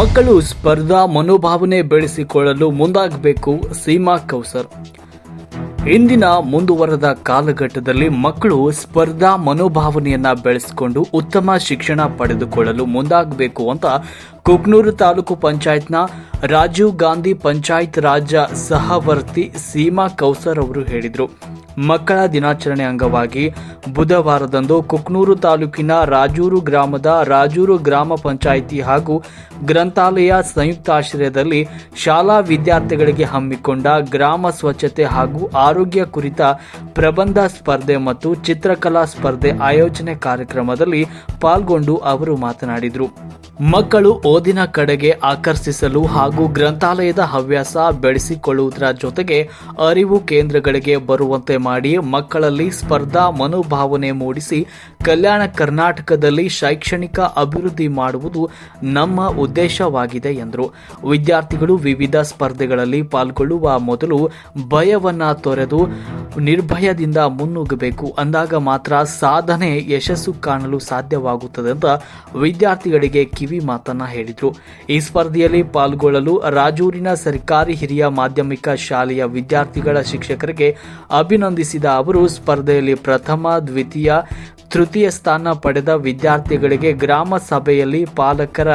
ಮಕ್ಕಳು ಸ್ಪರ್ಧಾ ಮನೋಭಾವನೆ ಬೆಳೆಸಿಕೊಳ್ಳಲು ಮುಂದಾಗಬೇಕು ಸೀಮಾ ಕೌಸರ್. ಇಂದಿನ ಮುಂದುವರೆದ ಕಾಲಘಟ್ಟದಲ್ಲಿ ಮಕ್ಕಳು ಸ್ಪರ್ಧಾ ಮನೋಭಾವನೆಯನ್ನ ಬೆಳೆಸಿಕೊಂಡು ಉತ್ತಮ ಶಿಕ್ಷಣ ಪಡೆದುಕೊಳ್ಳಲು ಮುಂದಾಗಬೇಕು ಅಂತ ಕುಕ್ನೂರು ತಾಲೂಕು ಪಂಚಾಯತ್ನ ರಾಜೀವ್ ಗಾಂಧಿ ಪಂಚಾಯತ್ ರಾಜ್ಯ ಸಹವರ್ತಿ ಸೀಮಾ ಕೌಸರ್ ಅವರು ಹೇಳಿದರು. ಮಕ್ಕಳ ದಿನಾಚರಣೆ ಅಂಗವಾಗಿ ಬುಧವಾರದಂದು ಕುಕ್ನೂರು ತಾಲೂಕಿನ ರಾಜೂರು ಗ್ರಾಮದ ರಾಜೂರು ಗ್ರಾಮ ಪಂಚಾಯಿತಿ ಹಾಗೂ ಗ್ರಂಥಾಲಯ ಸಂಯುಕ್ತಾಶ್ರಯದಲ್ಲಿ ಶಾಲಾ ವಿದ್ಯಾರ್ಥಿಗಳಿಗೆ ಹಮ್ಮಿಕೊಂಡ ಗ್ರಾಮ ಸ್ವಚ್ಛತೆ ಹಾಗೂ ಆರೋಗ್ಯ ಕುರಿತ ಪ್ರಬಂಧ ಸ್ಪರ್ಧೆ ಮತ್ತು ಚಿತ್ರಕಲಾ ಸ್ಪರ್ಧೆ ಆಯೋಜನೆ ಕಾರ್ಯಕ್ರಮದಲ್ಲಿ ಪಾಲ್ಗೊಂಡು ಅವರು ಮಾತನಾಡಿದರು. ಮಕ್ಕಳು ಓದಿನ ಕಡೆಗೆ ಆಕರ್ಷಿಸಲು ಹಾಗೂ ಗ್ರಂಥಾಲಯದ ಹವ್ಯಾಸ ಬೆಳೆಸಿಕೊಳ್ಳುವುದರ ಜೊತೆಗೆ ಅರಿವು ಕೇಂದ್ರಗಳಿಗೆ ಬರುವಂತೆ ಮಾಡಿ ಮಕ್ಕಳಲ್ಲಿ ಸ್ಪರ್ಧಾ ಮನೋಭಾವನೆ ಮೂಡಿಸಿ ಕಲ್ಯಾಣ ಕರ್ನಾಟಕದಲ್ಲಿ ಶೈಕ್ಷಣಿಕ ಅಭಿವೃದ್ಧಿ ಮಾಡುವುದು ನಮ್ಮ ಉದ್ದೇಶವಾಗಿದೆ ಎಂದರು. ವಿದ್ಯಾರ್ಥಿಗಳು ವಿವಿಧ ಸ್ಪರ್ಧೆಗಳಲ್ಲಿ ಪಾಲ್ಗೊಳ್ಳುವ ಮೊದಲು ಭಯವನ್ನು ತೊರೆದು ನಿರ್ಭಯದಿಂದ ಮುನ್ನುಗ್ಗಬೇಕು. ಅಂದಾಗ ಮಾತ್ರ ಸಾಧನೆ ಯಶಸ್ಸು ಕಾಣಲು ಸಾಧ್ಯವಾಗುತ್ತದೆ ಅಂತ ವಿದ್ಯಾರ್ಥಿಗಳಿಗೆ ಮಾತನ್ನ ಹೇಳಿದರು. ಈ ಸ್ಪರ್ಧೆಯಲ್ಲಿ ಪಾಲ್ಗೊಳ್ಳಲು ರಾಜೂರಿನ ಸರ್ಕಾರಿ ಹಿರಿಯ ಮಾಧ್ಯಮಿಕ ಶಾಲೆಯ ವಿದ್ಯಾರ್ಥಿಗಳ ಶಿಕ್ಷಕರಿಗೆ ಅಭಿನಂದಿಸಿದ ಅವರು, ಸ್ಪರ್ಧೆಯಲ್ಲಿ ಪ್ರಥಮ, ದ್ವಿತೀಯ ತೃತೀಯ ಸ್ಥಾನ ಪಡೆದ ವಿದ್ಯಾರ್ಥಿಗಳಿಗೆ ಗ್ರಾಮ ಸಭೆಯಲ್ಲಿ ಪಾಲಕರ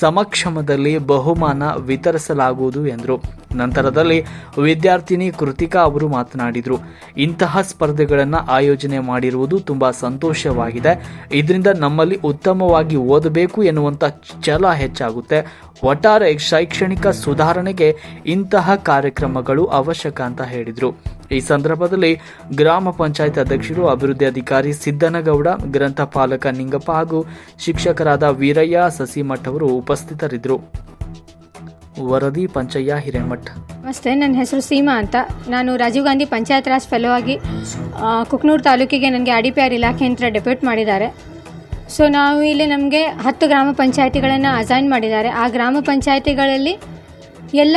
ಸಮಕ್ಷಮದಲ್ಲಿ ಬಹುಮಾನ ವಿತರಿಸಲಾಗುವುದು ಎಂದರು. ನಂತರದಲ್ಲಿ ವಿದ್ಯಾರ್ಥಿನಿ ಕೃತಿಕಾ ಅವರು ಮಾತನಾಡಿದರು. ಇಂತಹ ಸ್ಪರ್ಧೆಗಳನ್ನು ಆಯೋಜನೆ ಮಾಡಿರುವುದು ತುಂಬ ಸಂತೋಷವಾಗಿದೆ. ಇದರಿಂದ ನಮ್ಮಲ್ಲಿ ಉತ್ತಮವಾಗಿ ಓದಬೇಕು ಎನ್ನುವಂಥ ಛಲ ಹೆಚ್ಚಾಗುತ್ತೆ. ಒಟ್ಟಾರೆ ಶೈಕ್ಷಣಿಕ ಸುಧಾರಣೆಗೆ ಇಂತಹ ಕಾರ್ಯಕ್ರಮಗಳು ಅವಶ್ಯಕ ಅಂತ ಹೇಳಿದರು. ಈ ಸಂದರ್ಭದಲ್ಲಿ ಗ್ರಾಮ ಪಂಚಾಯತ್ ಅಧ್ಯಕ್ಷರು, ಅಭಿವೃದ್ಧಿ ಅಧಿಕಾರಿ ಸಿದ್ದನಗೌಡ ಗ್ರಂಥಪಾಲಕ ನಿಂಗಪ್ಪ ಹಾಗೂ ಶಿಕ್ಷಕರಾದ ವೀರಯ್ಯ ಸಸಿಮಠ್ ಅವರು ಉಪಸ್ಥಿತರಿದ್ದರು. ವರದಿ ಪಂಚಯ್ಯ ಹಿರೇಮಠ್. ನಮಸ್ತೆ, ನನ್ನ ಹೆಸರು ಸೀಮಾ ಅಂತ. ನಾನು ರಾಜೀವ್ ಗಾಂಧಿ ಪಂಚಾಯತ್ ರಾಜ್ ಫೆಲೋ ಆಗಿ ಕುಕ್ನೂರು ತಾಲೂಕಿಗೆ ನನಗೆ ಆರ್ ಡಿ ಪಿ ಆರ್ ಇಲಾಖೆಯಿಂದ ಡೆಪ್ಯೂಟ್ ಮಾಡಿದ್ದಾರೆ. ಸೊ, ನಾವು ಇಲ್ಲಿ ನಮಗೆ ಹತ್ತು ಗ್ರಾಮ ಪಂಚಾಯತಿಗಳನ್ನು ಅಸೈನ್ ಮಾಡಿದ್ದಾರೆ. ಆ ಗ್ರಾಮ ಪಂಚಾಯತಿಗಳಲ್ಲಿ ಎಲ್ಲ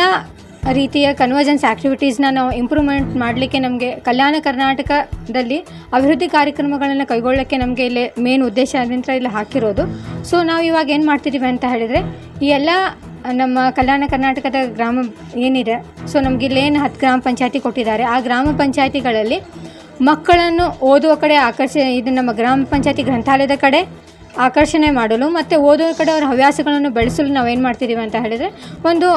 ರೀತಿಯ ಕನ್ವರ್ಜೆನ್ಸ್ ಆ್ಯಕ್ಟಿವಿಟೀಸ್ನ ನಾವು ಇಂಪ್ರೂವ್ಮೆಂಟ್ ಮಾಡಲಿಕ್ಕೆ ನಮಗೆ ಕಲ್ಯಾಣ ಕರ್ನಾಟಕದಲ್ಲಿ ಅಭಿವೃದ್ಧಿ ಕಾರ್ಯಕ್ರಮಗಳನ್ನು ಕೈಗೊಳ್ಳೋಕ್ಕೆ ನಮಗೆ ಇಲ್ಲಿ ಮೇನ್ ಉದ್ದೇಶ ಅಂತ ಇಲ್ಲಿ ಹಾಕಿರೋದು. ಸೊ ನಾವು ಇವಾಗ ಏನು ಮಾಡ್ತಿದ್ದೀವಿ ಅಂತ ಹೇಳಿದರೆ, ಈ ಎಲ್ಲ ನಮ್ಮ ಕಲ್ಯಾಣ ಕರ್ನಾಟಕದ ಗ್ರಾಮ ಏನಿದೆ ಸೊ ನಮಗೆ ಇಲ್ಲೇನು ಹತ್ತು ಗ್ರಾಮ ಪಂಚಾಯತಿ ಕೊಟ್ಟಿದ್ದಾರೆ, ಆ ಗ್ರಾಮ ಪಂಚಾಯತಿಗಳಲ್ಲಿ ಮಕ್ಕಳನ್ನು ಓದುವ ಕಡೆ ಆಕರ್ಷ ಇದು ನಮ್ಮ ಗ್ರಾಮ ಪಂಚಾಯತಿ ಗ್ರಂಥಾಲಯದ ಕಡೆ ಆಕರ್ಷಣೆ ಮಾಡಲು ಮತ್ತು ಓದೋ ಕಡೆ ಅವರ ಹವ್ಯಾಸಗಳನ್ನು ಬೆಳೆಸಲು ನಾವೇನು ಮಾಡ್ತಿದ್ದೀವಿ ಅಂತ ಹೇಳಿದರೆ ಒಂದು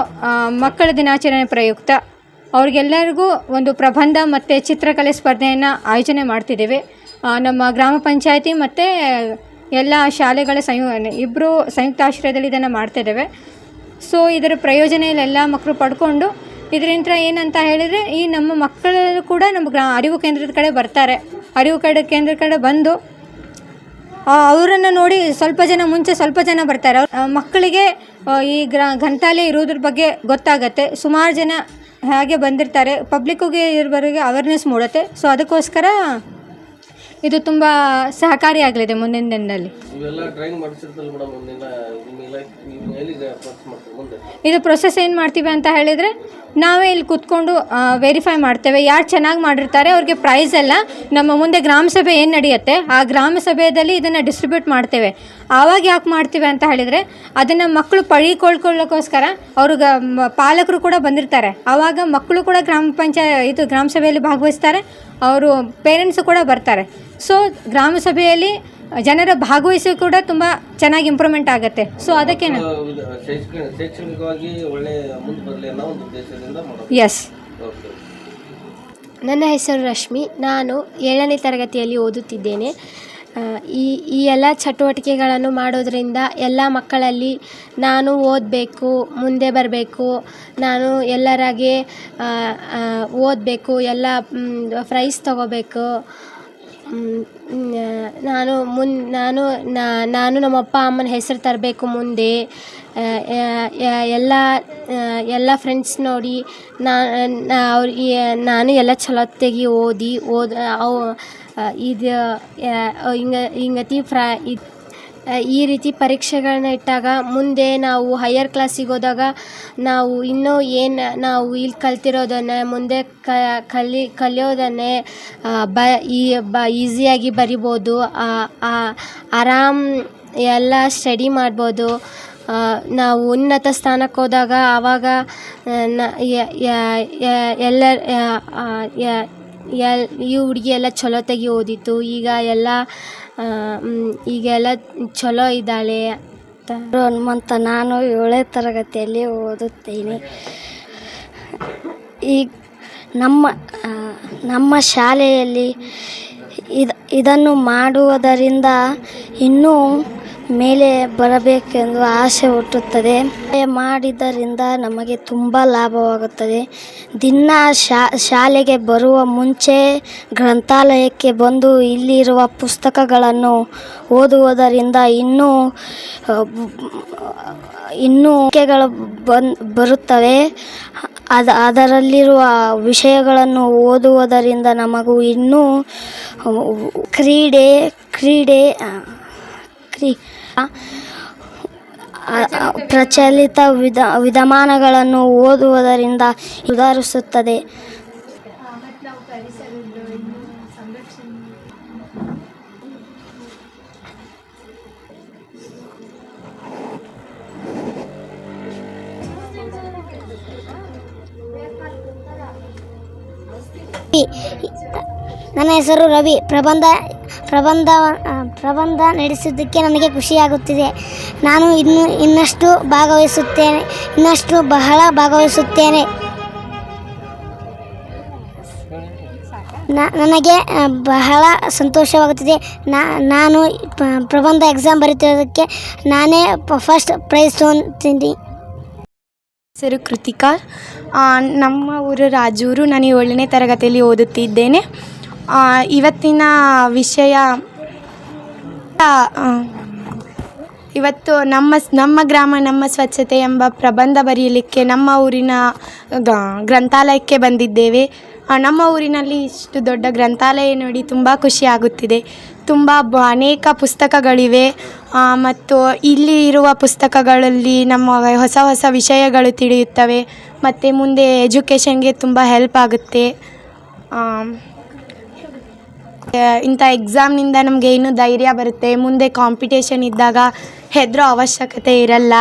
ಮಕ್ಕಳ ದಿನಾಚರಣೆ ಪ್ರಯುಕ್ತ. ಅವ್ರಿಗೆಲ್ಲರಿಗೂ ಒಂದು ಪ್ರಬಂಧ ಮತ್ತು ಚಿತ್ರಕಲೆ ಸ್ಪರ್ಧೆಯನ್ನು ಆಯೋಜನೆ ಮಾಡ್ತಿದ್ದೀವಿ ನಮ್ಮ ಗ್ರಾಮ ಪಂಚಾಯತಿ ಮತ್ತು ಎಲ್ಲ ಶಾಲೆಗಳ ಸಂಯು ಇಬ್ಬರು ಸಂಯುಕ್ತಾಶ್ರಯದಲ್ಲಿ ಇದನ್ನು ಮಾಡ್ತಿದ್ದೇವೆ ಸೊ ಇದರ ಪ್ರಯೋಜನ ಎಲ್ಲ ಮಕ್ಕಳು ಪಡ್ಕೊಂಡು ಇದರಿಂದ ಏನಂತ ಹೇಳಿದರೆ ಈ ನಮ್ಮ ಮಕ್ಕಳು ಕೂಡ ನಮ್ಮ ಗ್ರಾ, ಅರಿವು ಕೇಂದ್ರದ ಕಡೆ ಬರ್ತಾರೆ. ಅರಿವು ಕಡೆ ಕೇಂದ್ರದ ಕಡೆ ಬಂದು ಅವರನ್ನು ನೋಡಿ ಸ್ವಲ್ಪ ಜನ ಮುಂಚೆ ಸ್ವಲ್ಪ ಜನ ಬರ್ತಾರೆ. ಮಕ್ಕಳಿಗೆ ಈ ಗ್ರ, ಗ್ರಂಥಾಲಯ ಇರೋದ್ರ ಬಗ್ಗೆ ಗೊತ್ತಾಗತ್ತೆ. ಸುಮಾರು ಜನ ಹಾಗೆ ಬಂದಿರ್ತಾರೆ. ಪಬ್ಲಿಕ್ಕಿಗೆ ಇರೋವರೆಗೆ ಅವೇರ್ನೆಸ್ ಮೂಡುತ್ತೆ. ಸೊ ಅದಕ್ಕೋಸ್ಕರ ಇದು ತುಂಬ ಸಹಕಾರಿಯಾಗಲಿದೆ ಮುಂದಿನ ದಿನದಲ್ಲಿ ಇವೆಲ್ಲ ಟ್ರೈನ್ ಮಾಡಿಸಿರ್ತಲ್ಲ ಮೇಡಮ್ ಮುಂದಿನ ನಿಮ್ಮ ಇಲಾಖೆ ನೀವು ಎಲ್ಲಿಗೆ ಅಪ್ರೋಚ್ ಮಾಡ್ತೀವಿ ಮುಂದೆ. ಇದು ಪ್ರೊಸೆಸ್ ಏನು ಮಾಡ್ತೀವಿ ಅಂತ ಹೇಳಿದರೆ ನಾವೇ ಇಲ್ಲಿ ಕೂತ್ಕೊಂಡು ವೆರಿಫೈ ಮಾಡ್ತೇವೆ. ಯಾರು ಚೆನ್ನಾಗಿ ಮಾಡಿರ್ತಾರೆ ಅವ್ರಿಗೆ ಪ್ರೈಸ್ ಎಲ್ಲ ನಮ್ಮ ಮುಂದೆ ಗ್ರಾಮ ಸಭೆ ಏನು ನಡೆಯುತ್ತೆ ಆ ಗ್ರಾಮ ಸಭೆಯಲ್ಲಿ ಇದನ್ನು ಡಿಸ್ಟ್ರಿಬ್ಯೂಟ್ ಮಾಡ್ತೇವೆ. ಆವಾಗ ಯಾಕೆ ಮಾಡ್ತೀವಿ ಅಂತ ಹೇಳಿದರೆ ಅದನ್ನು ಮಕ್ಕಳು ಪಡಿಕೊಳ್ಕೊಳ್ಳೋಕ್ಕೋಸ್ಕರ ಅವರು ಗ ಮ- ಪಾಲಕರು ಕೂಡ ಬಂದಿರ್ತಾರೆ. ಆವಾಗ ಮಕ್ಕಳು ಕೂಡ ಗ್ರಾಮ ಪಂಚಾಯ ಇದು ಗ್ರಾಮ ಸಭೆಯಲ್ಲಿ ಭಾಗವಹಿಸ್ತಾರೆ. ಅವರು ಪೇರೆಂಟ್ಸು ಕೂಡ ಬರ್ತಾರೆ. ಸೊ ಗ್ರಾಮ ಸಭೆಯಲ್ಲಿ ಜನರ ಭಾಗವಹಿಸಿ ಕೂಡ ತುಂಬ ಚೆನ್ನಾಗಿ ಇಂಪ್ರೂವ್ಮೆಂಟ್ ಆಗುತ್ತೆ. ಸೊ ಅದಕ್ಕೆ ಎಸ್ ಓಕೆ ನನ್ನ ಹೆಸರು ರಶ್ಮಿ. ನಾನು ಏಳನೇ ತರಗತಿಯಲ್ಲಿ ಓದುತ್ತಿದ್ದೇನೆ. ಈ ಈ ಎಲ್ಲ ಚಟುವಟಿಕೆಗಳನ್ನು ಮಾಡೋದರಿಂದ ಎಲ್ಲ ಮಕ್ಕಳಲ್ಲಿ ನಾನು ಓದಬೇಕು, ಮುಂದೆ ಬರಬೇಕು, ನಾನು ಎಲ್ಲರಾಗೆ ಓದಬೇಕು, ಎಲ್ಲ ಪ್ರೈಸ್ ತಗೋಬೇಕು. ನಾನು ಮುನ್, ನಾನು ನಾನು ನಮ್ಮ ಅಪ್ಪ ಅಮ್ಮನ ಹೆಸರು ತರಬೇಕು ಮುಂದೆ. ಎಲ್ಲ ಎಲ್ಲ ಫ್ರೆಂಡ್ಸ್ ನೋಡಿ ನಾನು ನಾ- ಅವ್ರ ನಾನು ಎಲ್ಲ ಚಲೋತ್ತೆಗೆ ಓದಿ, ಓದ ಅವು ಇದು ಹಿಂಗೆ ಹಿಂಗ, ಹಿಂಗತಿ ಫ್ರಾ ಈ ರೀತಿ ಪರೀಕ್ಷೆಗಳನ್ನ ಇಟ್ಟಾಗ ಮುಂದೆ ನಾವು ಹೈಯರ್ ಕ್ಲಾಸಿಗೆ ಹೋದಾಗ ನಾವು ಇನ್ನೂ ಏನು, ನಾವು ಇಲ್ಲಿ ಕಲ್ತಿರೋದನ್ನೇ ಮುಂದೆ ಕಲಿ, ಕಲಿಯೋದನ್ನೇ ಬ, ಈ, ಬ ಈಸಿಯಾಗಿ ಬರಿಬೋದು ಆರಾಮ್ ಎಲ್ಲ ಸ್ಟಡಿ ಮಾಡ್ಬೋದು ನಾವು ಉನ್ನತ ಸ್ಥಾನಕ್ಕೆ ಹೋದಾಗ ಆವಾಗ ಎಲ್ಲ ಈ ಹುಡುಗಿ ಎಲ್ಲ ಚಲೋತ್ತಾಗಿ ಓದಿತ್ತು. ಈಗ ಎಲ್ಲ ಈಗೆಲ್ಲ ಚಲೋ ಇದ್ದಾಳೆ ಹನುಮಂತ, ನಾನು ಏಳನೇ ತರಗತಿಯಲ್ಲಿ ಓದುತ್ತೇನೆ. ಈಗ ನಮ್ಮ ನಮ್ಮ ಶಾಲೆಯಲ್ಲಿ ಇದು, ಇದನ್ನು ಮಾಡುವುದರಿಂದ ಇನ್ನೂ ಮೇಲೆ ಬರಬೇಕೆಂದು ಆಸೆ ಹುಟ್ಟುತ್ತದೆ. ಮಾಡಿದ್ದರಿಂದ ನಮಗೆ ತುಂಬ ಲಾಭವಾಗುತ್ತದೆ. ದಿನ ಶಾ, ಶಾಲೆಗೆ ಬರುವ ಮುಂಚೆ ಗ್ರಂಥಾಲಯಕ್ಕೆ ಬಂದು ಇಲ್ಲಿರುವ ಪುಸ್ತಕಗಳನ್ನು ಓದುವುದರಿಂದ ಇನ್ನೂ ಇನ್ನೂ ಕೆಗಳು ಬನ್, ಬರುತ್ತವೆ. ಅದ, ಅದರಲ್ಲಿರುವ ವಿಷಯಗಳನ್ನು ಓದುವುದರಿಂದ ನಮಗೂ ಇನ್ನೂ ಕ್ರೀಡೆ ಕ್ರೀಡೆ ಕ್ರೀ ಪ್ರಚಲಿತ ವಿಧ ವಿದ್ಯಮಾನಗಳನ್ನು ಓದುವುದರಿಂದ ಸುಧಾರಿಸುತ್ತದೆ. ನನ್ನ ಹೆಸರು ರವಿ. ಪ್ರಬಂಧ ಪ್ರಬಂಧ ಪ್ರಬಂಧ ನಡೆಸಿದ್ದಕ್ಕೆ ನನಗೆ ಖುಷಿಯಾಗುತ್ತಿದೆ. ನಾನು ಇನ್ನು ಇನ್ನಷ್ಟು ಭಾಗವಹಿಸುತ್ತೇನೆ, ಇನ್ನಷ್ಟು ಬಹಳ ಭಾಗವಹಿಸುತ್ತೇನೆ. ನನಗೆ ಬಹಳ ಸಂತೋಷವಾಗುತ್ತಿದೆ. ನಾನು ಪ್ರಬಂಧ ಎಕ್ಸಾಮ್ ಬರೀತಿರೋದಕ್ಕೆ ನಾನೇ ಫಸ್ಟ್ ಪ್ರೈಸ್ ತೊಗೊಂತೀನಿ. ಹೆಸರು ಕೃತಿಕಾ ನಮ್ಮ ಊರು ರಾಜೂರು, ನಾನು ಏಳನೇ ತರಗತಿಯಲ್ಲಿ ಓದುತ್ತಿದ್ದೇನೆ. ಇವತ್ತಿನ ವಿಷಯ ಇವತ್ತು ನಮ್ಮ ನಮ್ಮ ಗ್ರಾಮ, ನಮ್ಮ ಸ್ವಚ್ಛತೆ ಎಂಬ ಪ್ರಬಂಧ ಬರೆಯಲಿಕ್ಕೆ ನಮ್ಮ ಊರಿನ ಗ್ರಂಥಾಲಯಕ್ಕೆ ಬಂದಿದ್ದೇವೆ. ನಮ್ಮ ಊರಿನಲ್ಲಿ ಇಷ್ಟು ದೊಡ್ಡ ಗ್ರಂಥಾಲಯ ನೋಡಿ ತುಂಬ ಖುಷಿಯಾಗುತ್ತಿದೆ ತುಂಬ ಬ, ಅನೇಕ ಪುಸ್ತಕಗಳಿವೆ. ಮತ್ತು ಇಲ್ಲಿ ಇರುವ ಪುಸ್ತಕಗಳಲ್ಲಿ ನಮ್ಮ ಹೊಸ ಹೊಸ ವಿಷಯಗಳು ತಿಳಿಯುತ್ತವೆ. ಮತ್ತು ಮುಂದೆ ಎಜುಕೇಷನ್ಗೆ ತುಂಬ ಹೆಲ್ಪ್ ಆಗುತ್ತೆ. ಇಂಥ ಎಕ್ಸಾಮ್ನಿಂದ ನಮಗೆ ಇನ್ನೂ ಧೈರ್ಯ ಬರುತ್ತೆ. ಮುಂದೆ ಕಾಂಪಿಟೇಷನ್ ಇದ್ದಾಗ ಹೆದರೋ ಅವಶ್ಯಕತೆ ಇರಲ್ಲ.